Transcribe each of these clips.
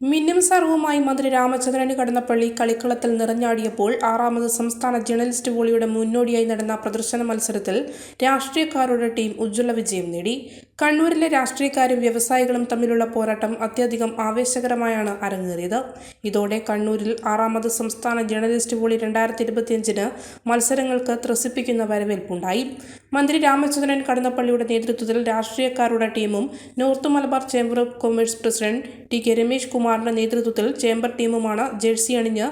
മിന്നും സർവുമായി മന്ത്രി രാമചന്ദ്രൻ കടന്നപ്പള്ളി കളിക്കളത്തിൽ നിറഞ്ഞാടിയപ്പോൾ ആറാമത് സംസ്ഥാന ജേണലിസ്റ്റ് വോളിയുടെ മുന്നോടിയായി നടന്ന പ്രദർശന മത്സരത്തിൽ രാഷ്ട്രീയക്കാരുടെ ടീം ഉജ്ജ്വല വിജയം നേടി. കണ്ണൂരിലെ രാഷ്ട്രീയക്കാരും വ്യവസായികളും തമ്മിലുള്ള പോരാട്ടം അത്യധികം ആവേശകരമായാണ് അരങ്ങേറിയത്. ഇതോടെ കണ്ണൂരിൽ ആറാമത് സംസ്ഥാന ജേണലിസ്റ്റ് വോളി രണ്ടായിരത്തി ഇരുപത്തിയഞ്ചിന് മത്സരങ്ങൾക്ക് ത്രസിപ്പിക്കുന്ന വരവേൽപ്പുണ്ടായി. മന്ത്രി രാമചന്ദ്രൻ കടന്നപ്പള്ളിയുടെ നേതൃത്വത്തിൽ രാഷ്ട്രീയക്കാരുടെ ടീമും north Malabar chamber of commerce president T K Ramesh കുമാറിന്റെ നേതൃത്വത്തിൽ ചേംബർ ടീമുമാണ് ജേഴ്സി അണിഞ്ഞ്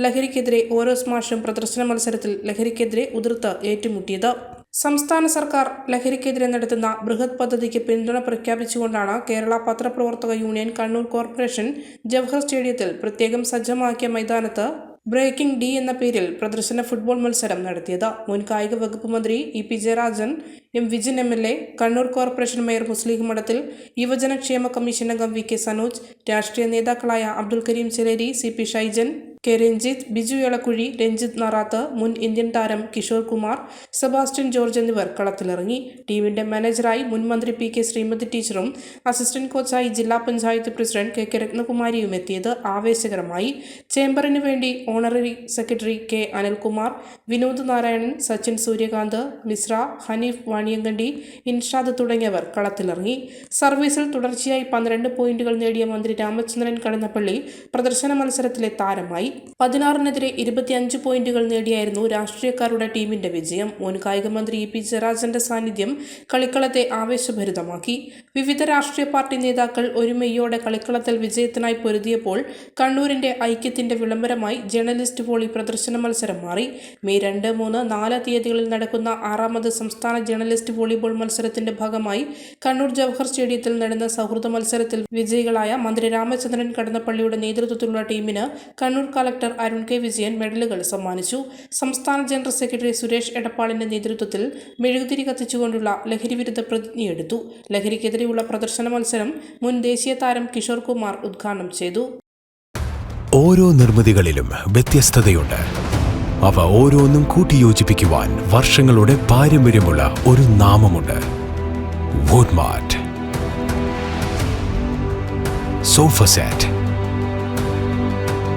ലഹരിക്കെതിരെ ഓരോ സ്മാഷും പ്രദർശന മത്സരത്തിൽ ലഹരിക്കെതിരെ ഉതിർത്ത് ഏറ്റുമുട്ടിയത്. സംസ്ഥാന സർക്കാർ ലഹരിക്കെതിരെ നടത്തുന്ന ബൃഹത് പദ്ധതിക്ക് പിന്തുണ പ്രഖ്യാപിച്ചുകൊണ്ടാണ് കേരള പത്രപ്രവർത്തക യൂണിയൻ കണ്ണൂർ കോർപ്പറേഷൻ ജവഹർ സ്റ്റേഡിയത്തിൽ പ്രത്യേകം സജ്ജമാക്കിയ മൈതാനത്ത് ബ്രേക്കിംഗ് ഡി എന്ന പേരിൽ പ്രദർശന ഫുട്ബോൾ മത്സരം നടത്തിയത്. മുൻ കായിക വകുപ്പ് മന്ത്രി E P Jayarajan M Vijin M L A Kannur corporation mayor Muslih Madathil യുവജനക്ഷേമ commission അംഗം വി കെ സനോജ് രാഷ്ട്രീയ നേതാക്കളായ Abdul Kareem Chelery C P Shaijan K Ranjith Biju Elakkuzhi Ranjith Narath മുൻ ഇന്ത്യൻ താരം കിഷോർ കുമാർ സെബാസ്റ്റ്യൻ ജോർജ് എന്നിവർ കളത്തിലിറങ്ങി. ടീമിന്റെ മാനേജറായി മുൻ മന്ത്രി P K Shrimati ടീച്ചറും അസിസ്റ്റന്റ് കോച്ചായി ജില്ലാ പഞ്ചായത്ത് പ്രസിഡന്റ് കെ കെ രത്നകുമാരിയും എത്തിയത് ആവേശകരമായി. ചേംബറിന് വേണ്ടി honorary secretary K Anilkumar Vinod Narayanan Sachin Suryakanth Mishra Haneef Vaniyankandi Inshad തുടങ്ങിയവർ കളത്തിലിറങ്ങി. സർവീസിൽ തുടർച്ചയായി പന്ത്രണ്ട് പോയിന്റുകൾ നേടിയ മന്ത്രി രാമചന്ദ്രൻ കടന്നപ്പള്ളി പ്രദർശന മത്സരത്തിലെ താരമായി. പതിനാറിനെതിരെ ഇരുപത്തിയഞ്ച് പോയിന്റുകൾ നേടിയായിരുന്നു രാഷ്ട്രീയക്കാരുടെ ടീമിന്റെ വിജയം. മുൻ കായിക മന്ത്രി ഇ പി ജയരാജന്റെ സാന്നിധ്യം കളിക്കളത്തെ ആവേശഭരിതമാക്കി. വിവിധ രാഷ്ട്രീയ പാർട്ടി നേതാക്കൾ ഒരുമയോടെ കളിക്കളത്തിൽ വിജയത്തിനായി പൊരുതിയപ്പോൾ കണ്ണൂരിന്റെ ഐക്യത്തിന്റെ വിളംബരമായി ജേർണലിസ്റ്റ് വോളി പ്രദർശന മത്സരം മാറി. മെയ് രണ്ട് മൂന്ന് നാല് തീയതികളിൽ നടക്കുന്ന ആറാമത് സംസ്ഥാന ജേർണലിസ്റ്റ് വോളിബോൾ മത്സരത്തിന്റെ ഭാഗമായി കണ്ണൂർ ജവഹർ സ്റ്റേഡിയത്തിൽ നടന്ന സൗഹൃദ മത്സരത്തിൽ വിജയികളായ മന്ത്രി രാമചന്ദ്രൻ കടന്നപ്പള്ളിയുടെ നേതൃത്വത്തിലുള്ള ടീമിന് കണ്ണൂർ കളക്ടർ അരുൺ കെ വിജയൻ മെഡലുകൾ സമ്മാനിച്ചു. സംസ്ഥാന ജനറൽ സെക്രട്ടറി സുരേഷ് എടപ്പാളിന്റെ നേതൃത്വത്തിൽ മെഴുകുതിരി കത്തിച്ചുകൊണ്ടുള്ള ലഹരിവിരുദ്ധ പ്രതിജ്ഞയെടുത്തു. ലഹരിക്കെതിരെയുള്ള പ്രദർശന മത്സരം മുൻ ദേശീയ താരം കിഷോർ കുമാർ ഉദ്ഘാടനം ചെയ്തു. ഓരോ നിർമ്മിതികളിലും വ്യത്യസ്തതയുണ്ട്. അവ ഓരോന്നും കൂട്ടിയോജിപ്പിക്കുവാൻ വർഷങ്ങളുടെ പാരമ്പര്യമുള്ള ഒരു നാമമുണ്ട്. Woodmart sofa set.